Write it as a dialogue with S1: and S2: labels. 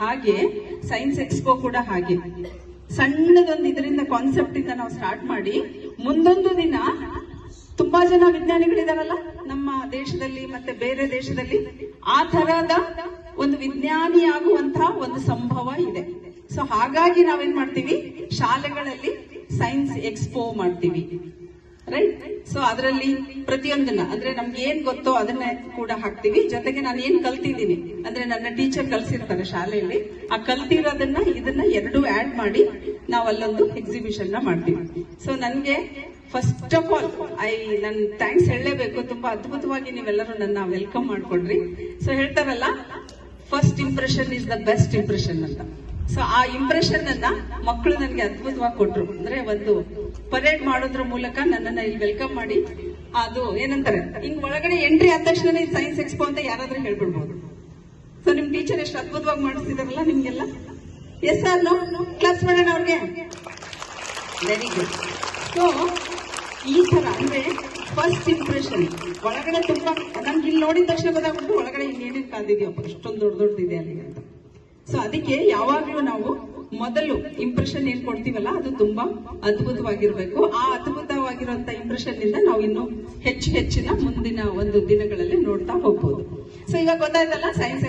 S1: ಹಾಗೆ science expo ಕೂಡ ಹಾಗೆ. ಸಣ್ಣದೊಂದು ಇದರಿಂದ ಕಾನ್ಸೆಪ್ಟ್ ಇಂದ ನಾವು ಸ್ಟಾರ್ಟ್ ಮಾಡಿ, ಮುಂದೊಂದು ದಿನ ತುಂಬಾ ಜನ ವಿಜ್ಞಾನಿಗಳಿದಾರಲ್ಲ, ನಮ್ಮ ದೇಶದಲ್ಲಿ ಮತ್ತೆ ಬೇರೆ ದೇಶದಲ್ಲಿ, ಆ ತರದ ಒಂದು ವಿಜ್ಞಾನಿ ಆಗುವಂತಹ ಒಂದು ಸಂಭವ ಇದೆ. ಸೊ ಹಾಗಾಗಿ ನಾವೇನ್ ಮಾಡ್ತೀವಿ? ಶಾಲೆಗಳಲ್ಲಿ ಸೈನ್ಸ್ ಎಕ್ಸ್ಪೋ ಮಾಡ್ತೀವಿ. ರೈಟ್ ಸೊ ಅದರಲ್ಲಿ ಪ್ರತಿಯೊಂದನ್ನ, ಅಂದ್ರೆ ನಮ್ಗೆ ಏನ್ ಗೊತ್ತೋ ಅದನ್ನ ಕೂಡ ಹಾಕ್ತಿವಿ. ಜೊತೆಗೆ ನಾನು ಏನ್ ಕಲ್ತಿದ್ದೀನಿ? ಅಂದ್ರೆ ನನ್ನ ಟೀಚರ್ ಕಲ್ಸಿರ್ತಾರೆ ಶಾಲೆಯಲ್ಲಿ. ಆ ಕಲ್ತಿರೋದನ್ನ, ಇದನ್ನ ಎರಡು ಆಡ್ ಮಾಡಿ ನಾವು ಅಲ್ಲೊಂದು ಎಕ್ಸಿಬಿಷನ್ನ ಮಾಡ್ತೀವಿ. ಸೊ ನನ್ಗೆ ಫಸ್ಟ್ ಆಫ್ ಆಲ್ ಐ ನನ್ ಥ್ಯಾಂಕ್ಸ್ ಹೇಳಲೇಬೇಕು. ತುಂಬಾ ಅದ್ಭುತವಾಗಿ ನೀವೆಲ್ಲರೂ ನನ್ನ ವೆಲ್ಕಮ್ ಮಾಡ್ಕೊಂಡ್ರಿ. ಸೊ ಹೇಳ್ತಾರಲ್ಲ first impression is the best impression ಅಂತ. ಸೊ ಆ ಇಂಪ್ರೆಷನ್ ಅನ್ನ ಮಕ್ಕಳು ನನಗೆ ಅದ್ಭುತವಾಗಿ ಕೊಟ್ರು. ಅಂದ್ರೆ ಒಂದು ಪರೇಡ್ ಮಾಡೋದ್ರ ಮೂಲಕ ನನ್ನನ್ನ ಇಲ್ಲಿ ವೆಲ್ಕಮ್ ಮಾಡಿ ಅದು ಏನಂತಾರೆ, ಹಿಂಗ್ ಒಳಗಡೆ ಎಂಟ್ರಿ ಆದ ತಕ್ಷಣ ಸೈನ್ಸ್ ಎಕ್ಸ್ಪೋ ಅಂತ ಯಾರಾದ್ರೂ ಹೇಳ್ಬಿಡ್ಬೋದು. ಸೊ ನಿಮ್ ಟೀಚರ್ ಎಷ್ಟು ಅದ್ಭುತವಾಗಿ ಮಾಡಿಸ್ತಿದಾರಲ್ಲ ನಿಮ್ಗೆಲ್ಲ? ಎಸ್ ಆರ್ ನೋ ಕ್ಲಾಸ್ ಮಾಡೋಣ ಅವ್ರಿಗೆ. ವೆರಿ ಗುಡ್ ಸೊ ಈ ತರ ಅಂದ್ರೆ ಫಸ್ಟ್ ಇಂಪ್ರೆಷನ್ ಒಳಗಡೆ ತುಂಬಾ ನಮ್ಗೆ ಇಲ್ಲಿ ನೋಡಿದ ತಕ್ಷಣ ಗೊತ್ತಾಗ್ಬಿಟ್ಟು ಒಳಗಡೆ ಇನ್ನೇನೇನು ಕಾದಿದ್ಯಪ್ಪ ಅಷ್ಟೊಂದು ದೊಡ್ಡ ದೊಡ್ಡದಿದೆ ಅಲ್ಲಿ ಅಂತ ಸೊ ಅದಕ್ಕೆ ಯಾವಾಗ್ಲೂ ನಾವು ಮೊದಲು ಇಂಪ್ರೆಷನ್ ಏನ್ ಕೊಡ್ತೀವಲ್ಲ, ಅದು ತುಂಬಾ ಅದ್ಭುತವಾಗಿರ್ಬೇಕು. ಆ ಅದ್ಭುತವಾಗಿರುವಂತ ಇಂಪ್ರೆಷನ್ ಇಂದ ನಾವು ಇನ್ನು ಹೆಚ್ಚು ಹೆಚ್ಚಿನ ಮುಂದಿನ ಒಂದು ದಿನಗಳಲ್ಲಿ ನೋಡ್ತಾ ಹೋಗ್ಬೋದು. ಸೊ ಈಗ ಗೊತ್ತಾಯ್ತಲ್ಲ ಸೈನ್ಸ್